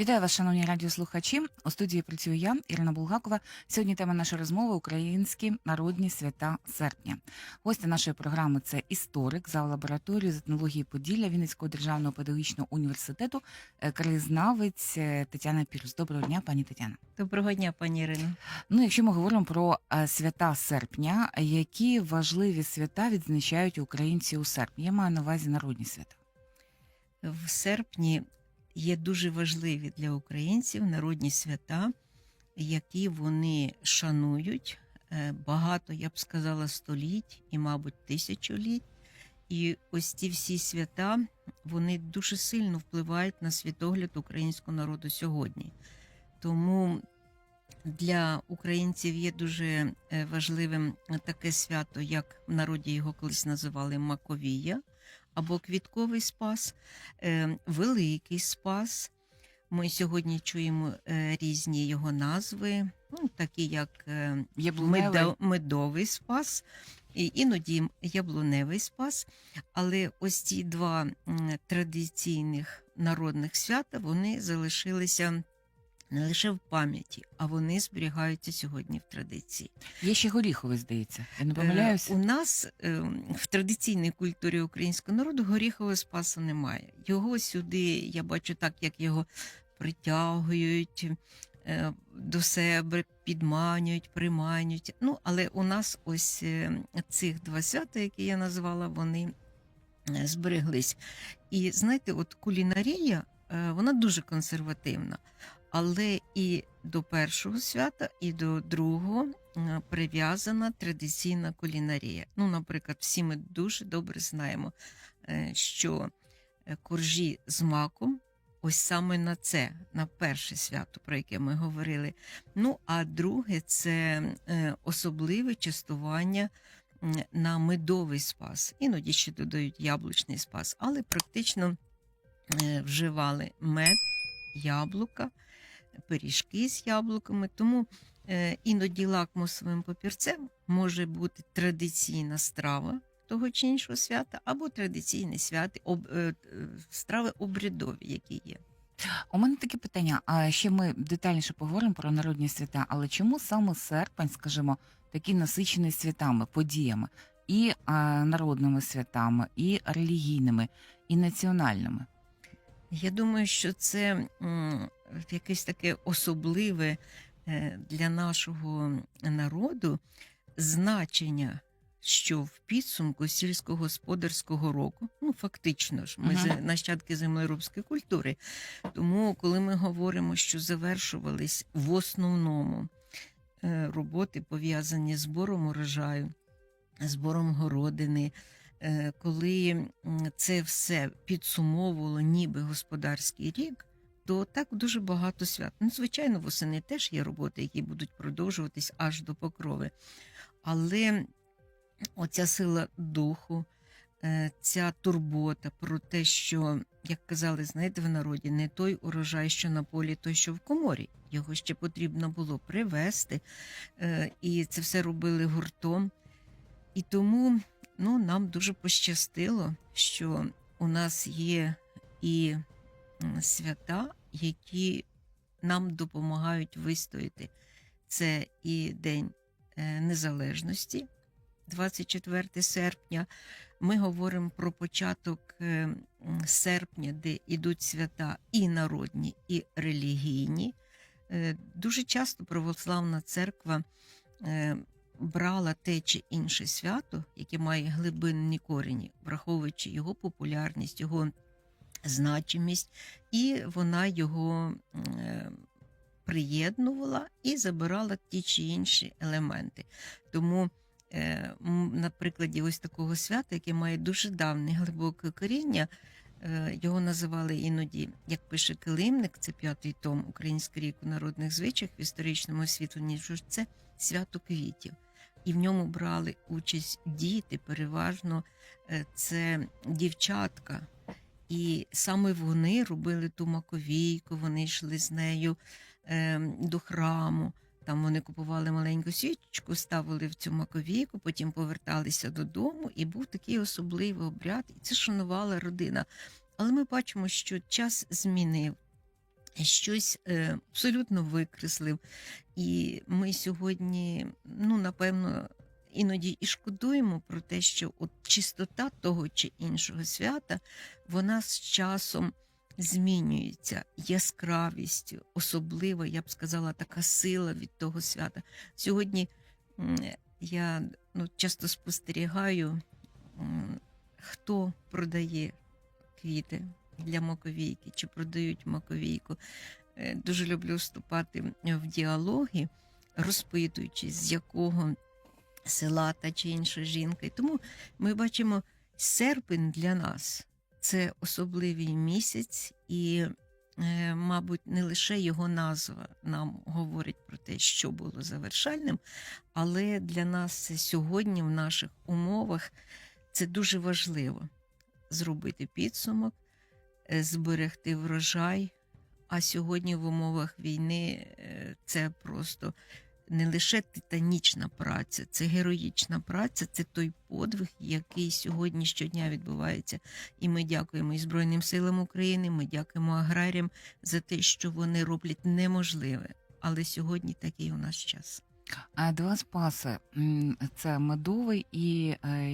Вітаю вас, шановні радіослухачі. У студії працюю я, Ірина Булгакова. Сьогодні тема нашої розмови українські народні свята серпня. Гостя нашої програми це історик за лабораторією з етнології Поділля Вінницького державного педагогічного університету, е, краєзнавець е, Тетяна Пірус. Доброго дня, пані Тетяна. Доброго дня, пані Ірино. Ну, якщо ми говоримо про е, свята серпня, які важливі свята відзначають українці у серпні? Я маю на увазі народні свята. В серпні є дуже важливі для українців народні свята, які вони шанують е, багато, я б сказала, століть і, мабуть, тисячоліть. І ось ці всі свята вони дуже сильно впливають на світогляд українського народу сьогодні. Тому для українців є дуже е, важливим таке свято, як в народі його колись називали Маковія або Квітковий Спас, е, Великий Спас. Ми сьогодні чуємо е, різні його назви, ну, такі як е, Яблуневий. медовий спас, і іноді яблуневий спас. Але ось ці два традиційних народних свята вони залишилися не лише в пам'яті, а вони зберігаються сьогодні в традиції. Є ще горіховий, здається. Я не Е, помиляюся. У нас е, в традиційній культурі українського народу горіхового спасу немає. Його сюди я бачу так, як його притягують е, до себе, підманюють, приманюють. Ну, але у нас ось цих два свята, які я назвала, вони збереглись. І знаєте, от кулінарія, вона дуже консервативна. Але і до першого свята, і до другого е, прив'язана традиційна кулінарія. Ну, наприклад, всі ми дуже добре знаємо, е, що е, коржі з маком. Ось саме на це, на перше свято, про яке ми говорили. Ну, а друге це особливе частування на медовий спас. Іноді ще додають яблучний спас, але практично вживали мед, яблука, пиріжки з яблуками. Тому е, іноді лакмусовим папірцем може бути традиційна страва того чи іншого свята, або традиційні святи, об, е, е, страви обрядові, які є. У мене таке питання. А ще ми детальніше поговоримо про народні свята. Але чому саме серпень, скажімо, такий насичений святами, подіями, і народними святами, і релігійними, і національними? Я думаю, що це якесь таке особливе е, для нашого народу значення, що в підсумку сільськогосподарського року, ну фактично ж, ми з нащадки землеробської культури. Тому, коли ми говоримо, що завершувались в основному е, роботи пов'язані з збором урожаю, збором городини, коли це все підсумовувало ніби господарський рік, то так дуже багато свят. Ну, звичайно, восени теж є роботи, які будуть продовжуватись аж до покрови. Але оця сила духу, е, ця турбота про те, що, як казали, знаєте, в народі, не той урожай, що на полі, той, що в коморі. Його ще потрібно було привезти, е, і це все робили гуртом. І тому ну, нам дуже пощастило, що у нас є і свята, які нам допомагають вистояти. Це і День е, Незалежності, 24 серпня. Ми говоримо про початок е, серпня, де йдуть свята і народні, і релігійні. Е, Дуже часто православна церква брала те чи інше свято, яке має глибинні корені, враховуючи його популярність, його значимість, і вона його е, приєднувала і забирала ті чи інші елементи. Тому, е, на прикладі ось такого свята, яке має дуже давнє глибоке коріння, е, його називали іноді, як пише Килимник, це п'ятий том Український рік у народних звичаях в історичному освітленні, що це свято квітів. І в ньому брали участь діти, переважно е, це дівчатка. І саме вони робили ту маковійку, вони йшли з нею е, до храму. Там вони купували маленьку свічку, ставили в цю маковійку, потім поверталися додому, і був такий особливий обряд, і це шанувала родина. Але ми бачимо, що час змінив щось е, абсолютно викреслив. І ми сьогодні, ну, напевно, іноді і шкодуємо про те, що от чистота того чи іншого свята, вона з часом змінюється яскравістю, особливо, я б сказала, така сила від того свята. Сьогодні я ну, часто спостерігаю, хто продає квіти для маковійки, чи продають маковійку. Е, Дуже люблю вступати в діалоги, розпитуючи, з якого села та чи інша жінка. І тому ми бачимо серпень для нас це особливий місяць, і, е, мабуть, не лише його назва нам говорить про те, що було завершальним, але для нас це сьогодні в наших умовах це дуже важливо зробити підсумок, зберегти врожай. А сьогодні в умовах війни е, це просто не лише титанічна праця, це героїчна праця, це той подвиг, який сьогодні щодня відбувається. І ми дякуємо і Збройним силам України. Ми дякуємо аграріям за те, що вони роблять неможливе. Але сьогодні такий у нас час. Два спаси це медовий і е,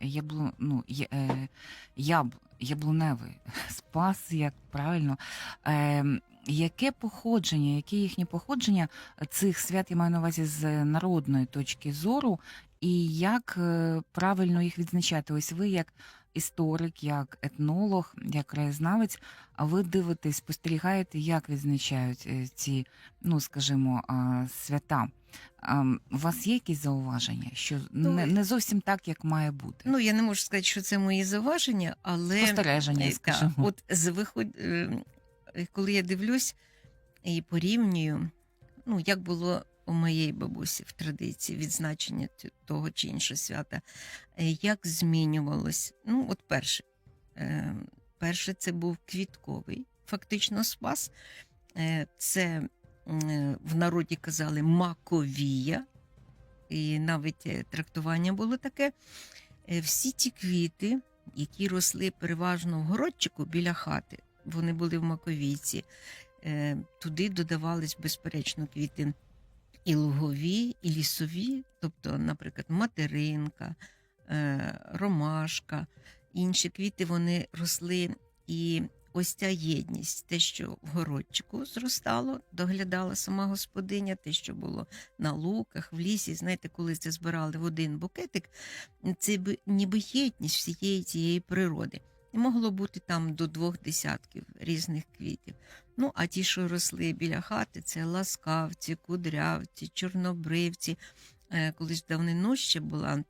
яблу, ну, е, яб, яблуневий спас, як правильно. Е, яке походження, яке їхнє походження цих свят я маю на увазі з народної точки зору, і як е, правильно їх відзначати? Ось ви як історик, як етнолог, як краєзнавець, а ви дивитесь, спостерігаєте, як відзначають ці, ну скажімо, свята. А, у вас є якісь зауваження, що Ну, не, не зовсім так, як має бути? Ну я не можу сказати, що це мої зауваження, але Спостереження, Е, скажімо. от з виход... е, коли я дивлюсь і порівнюю, ну як було у моєї бабусі в традиції відзначення того чи іншого свята, е, як змінювалось. Ну, от перше, е, перше це був квітковий, фактично спас. Е, Це в народі казали маковія, і навіть е, трактування було таке. Е, Всі ті квіти, які росли переважно в городчику біля хати, вони були в маковійці. Е, Туди додавались, безперечно, квіти і лугові, і лісові, тобто, наприклад, материнка, е, ромашка, інші квіти вони росли. І ось ця єдність, те, що в городчику зростало, доглядала сама господиня, те, що було на луках, в лісі. Знаєте, коли це збирали в один букетик, це ніби єдність всієї цієї природи. І могло бути там до двох десятків різних квітів. Ну, а ті, що росли біля хати, це ласкавці, кудрявці, чорнобривці. Е, Колись давнину ще була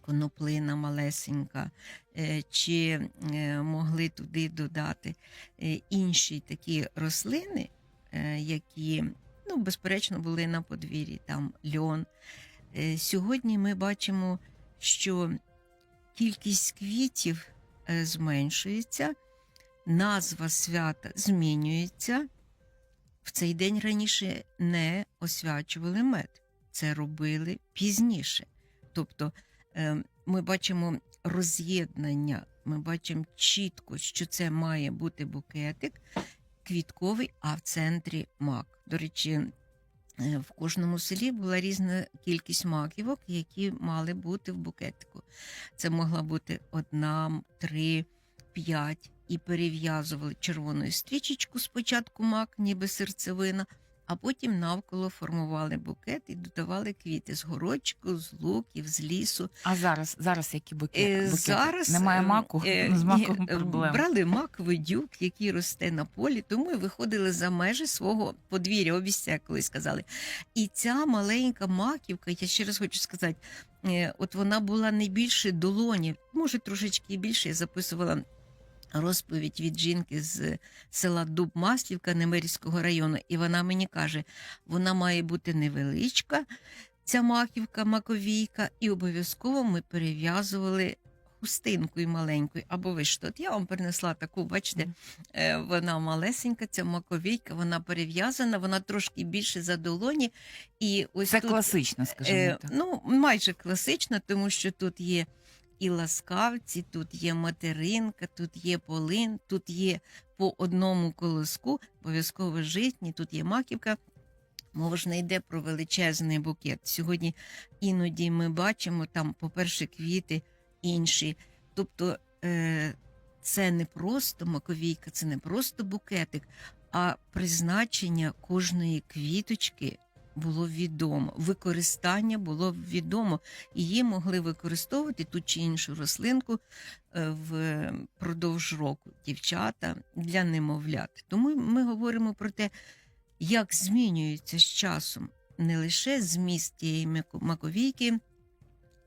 коноплина малесенька, е, чи е, могли туди додати е, інші такі рослини, які, ну, безперечно, були на подвір'ї, там льон. Сьогодні ми бачимо, що кількість квітів зменшується, назва свята змінюється. В цей день раніше не освячували мед, це робили пізніше. Тобто ми бачимо роз'єднання, ми бачимо чітко, що це має бути букетик квітковий, а в центрі мак. До речі, е, в кожному селі була різна кількість маківок, які мали бути в букетику. Це могла бути одна, три, п'ять. І перев'язували червоною стрічечку спочатку мак, ніби серцевина, а потім навколо формували букет і додавали квіти з горочку, з луків, з лісу. А зараз, зараз які букети? Е, букети? Зараз Немає е, маку, е, з маком е, проблем. Брали мак видюк, який росте на полі, тому і виходили за межі свого подвір'я, обіця, коли сказали. І ця маленька маківка, я ще раз хочу сказати, е, от вона була не більше долоні, може трошечки більше. Я записувала розповідь від жінки з села Дуб Маслівка Немирівського району, і вона мені каже, вона має бути невеличка, ця маківка, маковійка, і обов'язково ми перев'язували хустинкою маленькою або вишто. От я вам принесла таку, бачите, е, вона малесенька, ця маковійка, вона перев'язана, вона трошки більше за долоні. І ось Це тут, класично, скажімо Е, так. ну, майже класично, тому що тут є і ласкавці, тут є материнка, тут є полин, тут є по одному колоску, обов'язково житні, тут є маківка. Мова ж не йде про величезний букет. Сьогодні іноді ми бачимо там, по-перше, квіти інші. Тобто е, це не просто маковійка, це не просто букетик, а призначення кожної квіточки було відомо, використання було відомо. і Її могли використовувати ту чи іншу рослинку е, впродовж року дівчата для немовлят. Тому ми говоримо про те, як змінюється з часом не лише зміст тієї маковійки,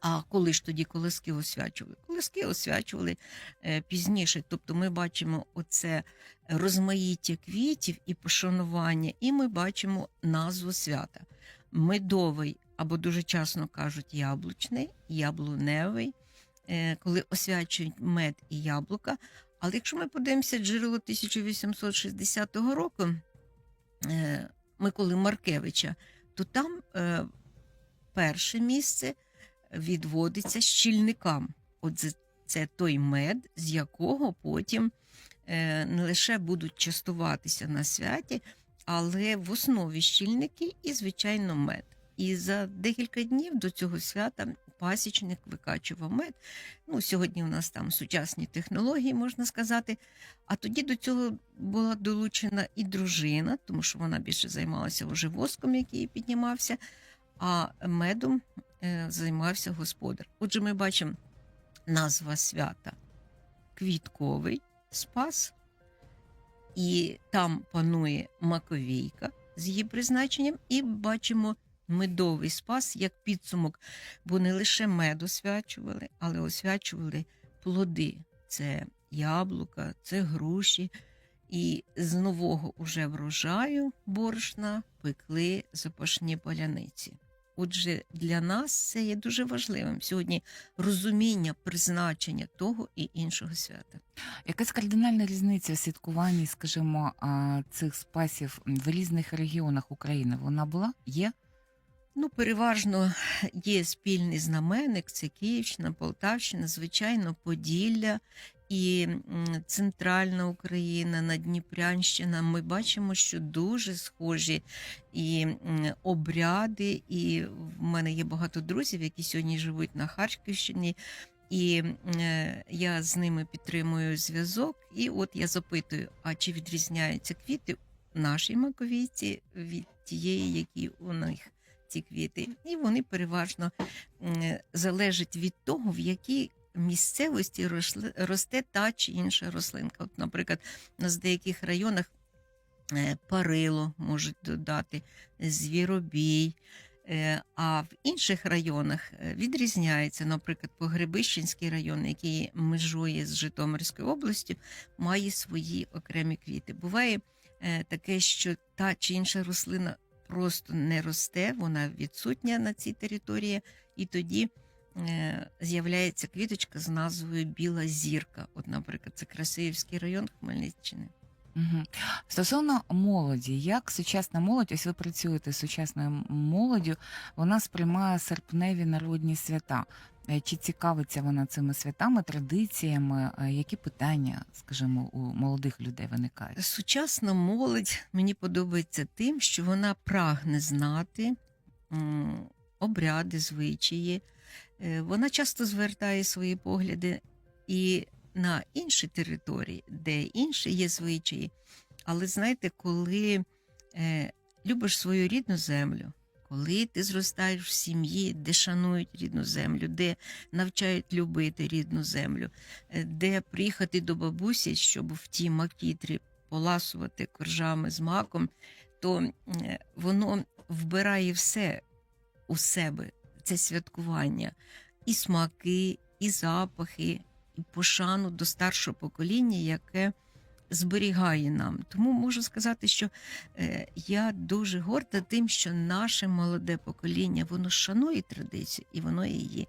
а коли ж тоді колоски освячували? Колоски освячували е, пізніше. Тобто ми бачимо оце розмаїття квітів і пошанування, і ми бачимо назву свята. Медовий, або дуже часто кажуть яблучний, яблуневий, е, коли освячують мед і яблука. Але якщо ми подивимося джерело 1860 року е, Миколи Маркевича, то там перше місце відводиться щільникам. От це- той мед, з якого потім е, не лише будуть частуватися на святі, але в основі щільники і, звичайно, мед. І за декілька днів до цього свята пасічник викачував мед. Ну, сьогодні у нас там сучасні технології, можна сказати. А тоді до цього була долучена і дружина, тому що вона більше займалася вже воском, який піднімався, а медом займався господар. Отже, ми бачимо назва свята квітковий спас, і там панує маковійка з її призначенням, і бачимо медовий спас як підсумок, бо не лише мед освячували, але освячували плоди. Це яблука, це груші. І з нового уже врожаю борошна пекли запашні поляниці. Отже, для нас це є дуже важливим сьогодні розуміння призначення того і іншого свята. Якась кардинальна різниця в святкуванні, скажімо, цих спасів в різних регіонах України вона була? Є? Ну, переважно є спільний знаменник, це Київщина, Полтавщина, звичайно, Поділля і Центральна Україна, Надніпрянщина. Ми бачимо, що дуже схожі і обряди, і в мене є багато друзів, які сьогодні живуть на Харківщині. І е, я з ними підтримую зв'язок. І от я запитую: а чи відрізняються квіти нашій маковійці від тієї, які у них ці квіти? І вони переважно м, залежать від того, в якій місцевості росте та чи інша рослинка. От, наприклад, у нас в деяких районах е, парило можуть додати, звіробій. Е, А в інших районах е, відрізняється, наприклад, Погребищенський район, який межує з Житомирською областю, має свої окремі квіти. Буває таке, що та чи інша рослина просто не росте, вона відсутня на цій території, і тоді з'являється квіточка з назвою Біла зірка. От, наприклад, це Красивський район Хмельниччини. Угу. Стосовно молоді, як сучасна молодь, ось ви працюєте з сучасною молоддю, вона сприймає серпневі народні свята. Е, Чи цікавиться вона цими святами, традиціями? Е, Які питання, скажімо, у молодих людей виникають? Сучасна молодь мені подобається тим, що вона прагне знати обряди, звичаї. Е, Вона часто звертає свої погляди і на інші території, де інші є звичаї. Але знаєте, коли е, любиш свою рідну землю, коли ти зростаєш в сім'ї, де шанують рідну землю, де навчають любити рідну землю, е, де приїхати до бабусі, щоб в тій макітрі поласувати коржами з маком, то е, воно вбирає все у себе, це святкування, і смаки, і запахи, і пошану до старшого покоління, яке зберігає нам. Тому можу сказати, що е, я дуже горда тим, що наше молоде покоління воно шанує традицію і воно її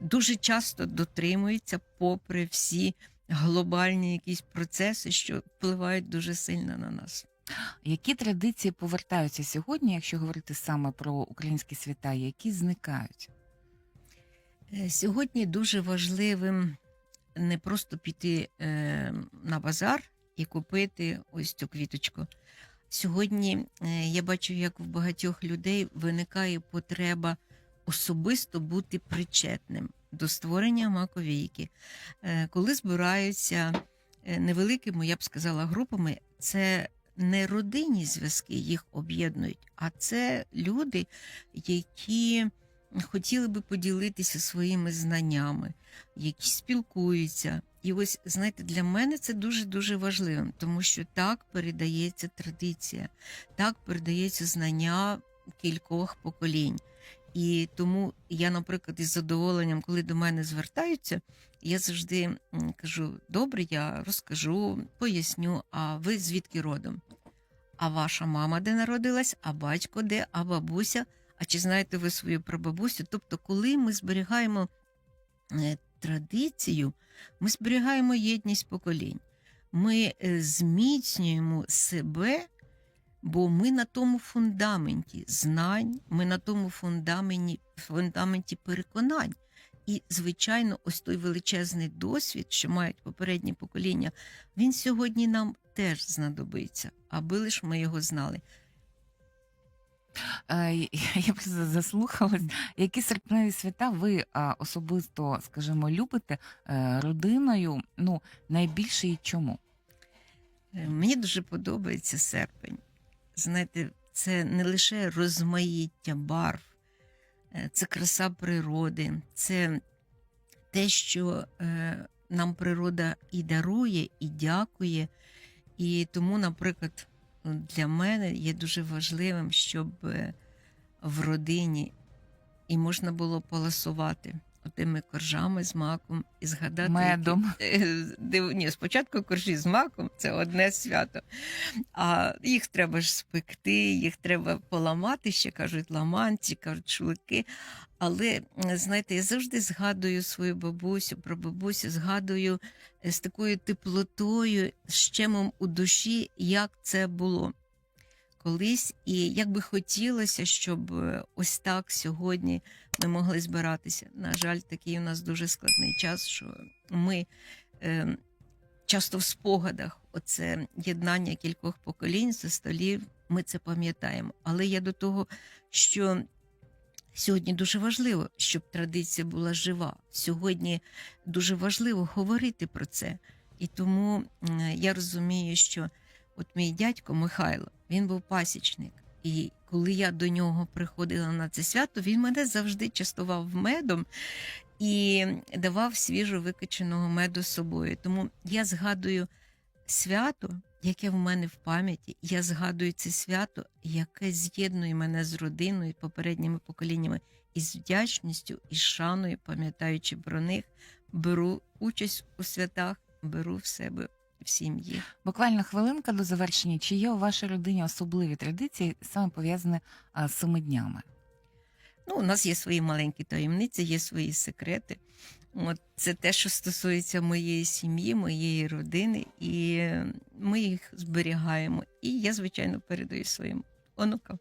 дуже часто дотримується, попри всі глобальні якісь процеси, що впливають дуже сильно на нас. Які традиції повертаються сьогодні, якщо говорити саме про українські свята, які зникають? Е, Сьогодні дуже важливим не просто піти е, на базар і купити ось цю квіточку. Сьогодні е, я бачу, як в багатьох людей виникає потреба особисто бути причетним до створення маковійки. Коли збираються невеликими, я б сказала, групами, це не родинні зв'язки їх об'єднують, а це люди, які хотіли би поділитися своїми знаннями, які спілкуються. І ось знаєте, для мене це дуже дуже важливим, тому що так передається традиція, так передається знання кількох поколінь. І тому я, наприклад, із задоволенням, коли до мене звертаються, я завжди кажу: добре, я розкажу, поясню, а ви звідки родом? А ваша мама де народилась, а батько де, а бабуся? А чи знаєте ви свою прабабусю? Тобто, коли ми зберігаємо е, традицію, ми зберігаємо єдність поколінь, ми е, зміцнюємо себе, бо ми на тому фундаменті знань, ми на тому фундаменті, фундаменті переконань. І, звичайно, ось той величезний досвід, що мають попередні покоління, він сьогодні нам теж знадобиться, аби лиш ми його знали. Е, Я просто заслухалась. Які серпневі свята ви особисто, скажімо, любите е, родиною? Ну, найбільше і чому? Е, Мені дуже подобається серпень. Знаєте, це не лише розмаїття барв, е, це краса природи, це те, що е, нам природа і дарує, і дякує. І тому, наприклад, для мене є дуже важливим, щоб е, в родині і можна було поласувати отими коржами з маком і згадати які- Медом. Е, див- Ні, спочатку коржі з маком це одне свято. А їх треба ж спекти, їх треба поламати, ще кажуть ламанці, кажуть шулики. Але е, знаєте, я завжди згадую свою бабусю, про бабусю, згадую е, з такою теплотою, з щемом у душі, як це було колись, і як би хотілося, щоб е, ось так сьогодні ми могли збиратися. На жаль, такий у нас дуже складний час, що ми е, часто в спогадах оце єднання кількох поколінь за столів, ми це пам'ятаємо. Але я до того, що сьогодні дуже важливо, щоб традиція була жива. Сьогодні дуже важливо говорити про це. І тому я розумію, що от мій дядько Михайло, він був пасічник. І коли я до нього приходила на це свято, він мене завжди частував медом і давав свіжо викаченого меду з собою. Тому я згадую свято, яке в мене в пам'яті. Я згадую це свято, яке з'єднує мене з родиною, попередніми поколіннями, і з вдячністю і шаною, пам'ятаючи про них, беру участь у святах, беру в себе в сім'ї. Буквально хвилинка до завершення. Чи є у вашій родині особливі традиції, саме пов'язані з цими днями? Ну, у нас є свої маленькі таємниці, є свої секрети. От це те, що стосується моєї сім'ї, моєї родини, і ми їх зберігаємо. І я, звичайно, передаю своїм онукам.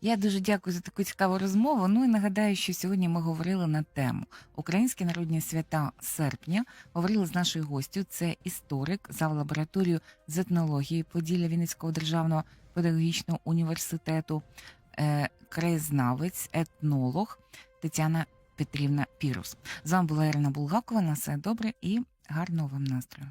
Я дуже дякую за таку цікаву розмову. Ну і нагадаю, що сьогодні ми говорили на тему Українські народні свята серпня. Говорили з нашою гостю. Це історик за лабораторію з етнології Поділля Вінницького державного педагогічного університету, е, краєзнавець, етнолог Тетяна Петрівна Пірус. З вами була Ірина Булгакова. На все добре і гарного вам настрою.